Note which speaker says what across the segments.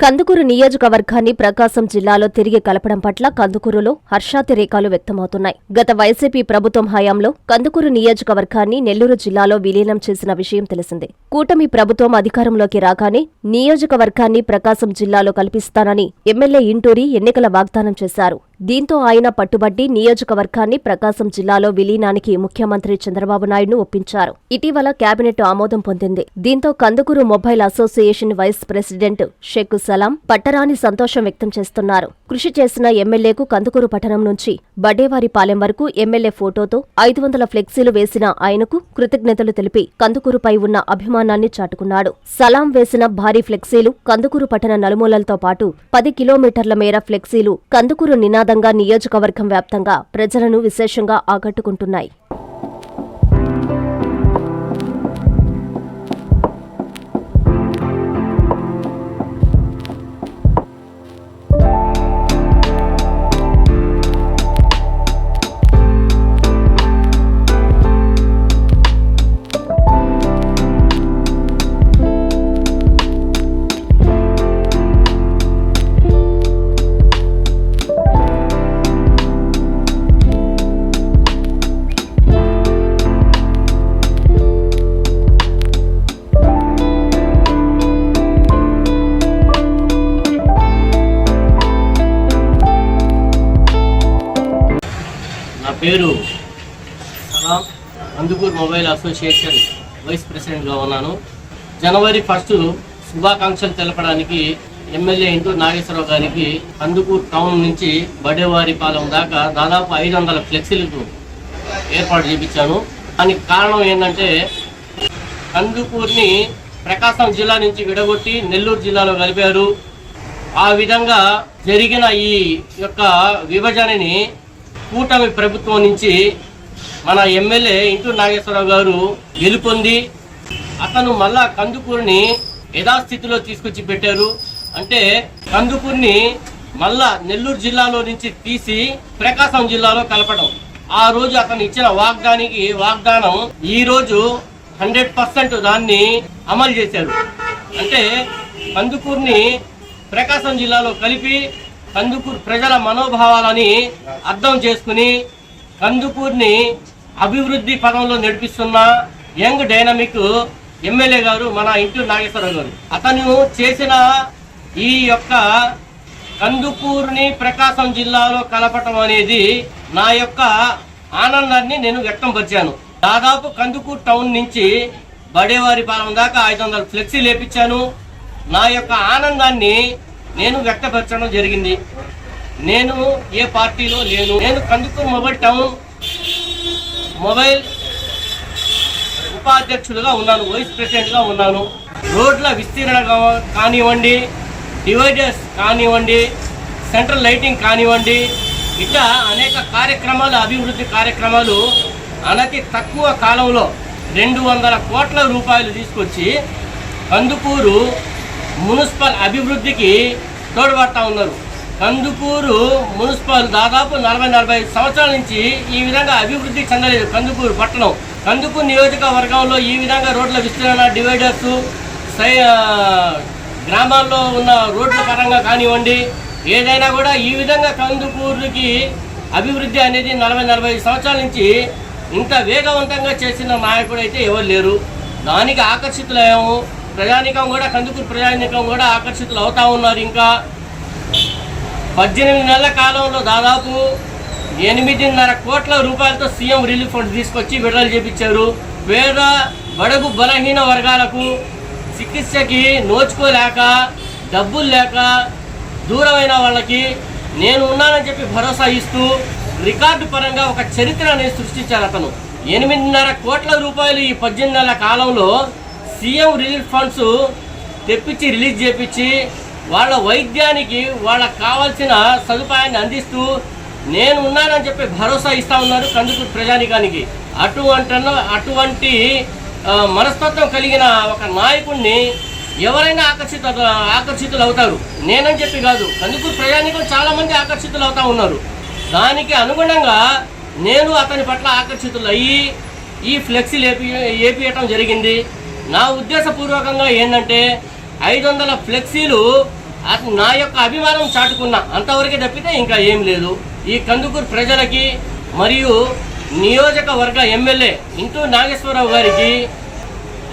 Speaker 1: కందుకూరు నియోజకవర్గాన్ని ప్రకాశం జిల్లాలో తిరిగి కలపడం పట్ల కందుకూరులో హర్షాతిరేకాలు వ్యక్తమవుతున్నాయి. గత వైసీపీ ప్రభుత్వం హయాంలో కందుకూరు నియోజకవర్గాన్ని నెల్లూరు జిల్లాలో విలీనం చేసిన విషయం తెలిసిందే. కూటమి ప్రభుత్వం అధికారంలోకి రాగానే నియోజకవర్గాన్ని ప్రకాశం జిల్లాలో కల్పిస్తానని ఎమ్మెల్యే ఇంటూరి ఎన్నికల వాగ్దానం చేశారు. దీంతో ఆయన పట్టుబట్టి నియోజకవర్గాన్ని ప్రకాశం జిల్లాలో విలీనానికి ముఖ్యమంత్రి చంద్రబాబు నాయుడును ఒప్పించారు. ఇటీవల కేబినెట్ ఆమోదం పొందింది. దీంతో Kandukur mobile association vice president Sheikh Salam పట్టరాని సంతోషం వ్యక్తం చేస్తున్నారు. కృషి చేసిన ఎమ్మెల్యేకు కందుకూరు పట్టణం నుంచి బడేవారిపాలెం వరకు ఎమ్మెల్యే ఫోటోతో ఐదు వందల ఫ్లెక్సీలు వేసిన ఆయనకు కృతజ్ఞతలు తెలిపి కందుకూరుపై ఉన్న అభిమానాన్ని చాటుకున్నాడు. సలాం వేసిన భారీ ఫ్లెక్సీలు కందుకూరు పట్టణ నలుమూలలతో పాటు పది కిలోమీటర్ల మేర ఫ్లెక్సీలు కందుకూరు ప్రమాదంగా నియోజకవర్గం వ్యాప్తంగా ప్రజలను విశేషంగా ఆకట్టుకుంటున్నాయి.
Speaker 2: పేరు? Salam. Kandukur mobile association vice ప్రెసిడెంట్గా ఉన్నాను. జనవరి ఫస్ట్ శుభాకాంక్షలు తెలపడానికి ఎమ్మెల్యే ఇంటూ నాగేశ్వరరావు గారికి అందుకూరు టౌన్ నుంచి బడేవారిపాలెం దాకా దాదాపు ఐదు వందల ఫ్లెక్సీలకు ఏర్పాటు చేయించాను దానికి కారణం ఏంటంటే కందుకూరుని ప్రకాశం జిల్లా నుంచి విడగొట్టి నెల్లూరు జిల్లాలో కలిపారు. ఆ విధంగా జరిగిన ఈ యొక్క విభజనని కూటమి ప్రభుత్వం నుంచి మన ఎమ్మెల్యే ఇంటూ నాగేశ్వరరావు గారు గెలుపొంది అతను మళ్ళా కందుకూరిని యథాస్థితిలో తీసుకొచ్చి పెట్టారు. అంటే కందుకూరిని మళ్ళా నెల్లూరు జిల్లాలో నుంచి తీసి ప్రకాశం జిల్లాలో కలపడం. ఆ రోజు అతను ఇచ్చిన వాగ్దానికి వాగ్దానం ఈ రోజు హండ్రెడ్ పర్సెంట్ దాన్ని అమలు చేశారు. అంటే కందుకూరిని ప్రకాశం జిల్లాలో కలిపి కందుకూరు ప్రజల మనోభావాలని అర్థం చేసుకుని కందుకూరుని అభివృద్ధి పదంలో నడిపిస్తున్న యంగ్ డైనమిక్ ఎమ్మెల్యే గారు మన ఇంటి నాగేశ్వరరావు గారు. అతను చేసిన ఈ యొక్క కందుకూరుని ప్రకాశం జిల్లాలో కలపటం అనేది నా యొక్క ఆనందాన్ని నేను వ్యక్తం పరిచాను దాదాపు కందుకూరు టౌన్ నుంచి బడేవారిపాలెం దాకా ఐదు వందల ఫ్లెక్సీ లేపించాను నా యొక్క ఆనందాన్ని నేను వ్యక్తపరచడం జరిగింది. నేను ఏ పార్టీలో లేను. నేను కందుకూరు మొబైల్ టౌన్ మొబైల్ ఉపాధ్యక్షులుగా ఉన్నాను వైస్ ప్రెసిడెంట్గా ఉన్నాను. రోడ్ల విస్తీర్ణ కానివ్వండి డివైడర్స్ కానివ్వండి సెంట్రల్ లైటింగ్ కానివ్వండి ఇట్లా అనేక కార్యక్రమాలు అభివృద్ధి కార్యక్రమాలు అనతి తక్కువ కాలంలో రెండు వందల కోట్ల రూపాయలు తీసుకొచ్చి కందుకూరు మున్సిపల్ అభివృద్ధికి తోడ్పడతా ఉన్నారు. కందుకూరు మున్సిపల్ దాదాపు నలభై నలభై ఐదు సంవత్సరాల నుంచి ఈ విధంగా అభివృద్ధి చెందలేదు కందుకూరు పట్టణం. కందుకూరు నియోజకవర్గంలో ఈ విధంగా రోడ్ల విస్తరణ డివైడర్స్ సై గ్రామాల్లో ఉన్న రోడ్ల పరంగా కానివ్వండి ఏదైనా కూడా ఈ విధంగా కందుకూరుకి అభివృద్ధి అనేది నలభై నలభై ఐదు సంవత్సరాల నుంచి ఇంత వేగవంతంగా చేసిన నాయకుడు అయితే ఎవరు లేరు. దానికి ఆకర్షితులయ్యాము. ప్రజానికం కూడా కందుకూరు ప్రజానికం కూడా ఆకర్షితులు అవుతూ ఉన్నారు ఇంకా. పద్దెనిమిది నెలల కాలంలో దాదాపు ఎనిమిదిన్నర కోట్ల రూపాయలతో సీఎం రిలీఫ్ ఫండ్ తీసుకొచ్చి విడుదల చేపించారు. పేద బడుగు బలహీన వర్గాలకు చికిత్సకి నోచుకోలేక డబ్బులు లేక దూరమైన వాళ్ళకి నేను ఉన్నానని చెప్పి భరోసా ఇస్తూ రికార్డు పరంగా ఒక చరిత్రని సృష్టించారు అతను. ఎనిమిదిన్నర కోట్ల రూపాయలు ఈ పద్దెనిమిది నెలల కాలంలో సీఎం రిలీఫ్ ఫండ్స్ తెప్పించి రిలీజ్ చేపించి వాళ్ళ వైద్యానికి వాళ్ళకు కావాల్సిన సదుపాయాన్ని అందిస్తూ నేను ఉన్నానని చెప్పి భరోసా ఇస్తా ఉన్నారు కందుకూరు ప్రజానికానికి. అటువంటి అటువంటి మనస్తత్వం కలిగిన ఒక నాయకుడిని ఎవరైనా ఆకర్షిత ఆకర్షితులు అవుతారు. నేనని చెప్పి కాదు. కందుకూరు ప్రజానికం చాలామంది ఆకర్షితులు అవుతా ఉన్నారు. దానికి అనుగుణంగా నేను అతని పట్ల ఆకర్షితులు అయ్యి ఈ ఫ్లెక్సీలు ఏపి ఏపియటం జరిగింది. నా ఉద్దేశపూర్వకంగా ఏంటంటే ఐదు వందల ఫ్లెక్సీలు నా యొక్క అభిమానం చాటుకున్నా. అంతవరకే తప్పితే ఇంకా ఏం లేదు. ఈ కందుకూరు ప్రజలకి మరియు నియోజకవర్గ ఎమ్మెల్యే ఇంటూ నాగేశ్వరరావు గారికి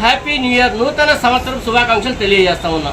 Speaker 2: హ్యాపీ న్యూ ఇయర్ నూతన సంవత్సరం శుభాకాంక్షలు తెలియజేస్తా ఉన్నా.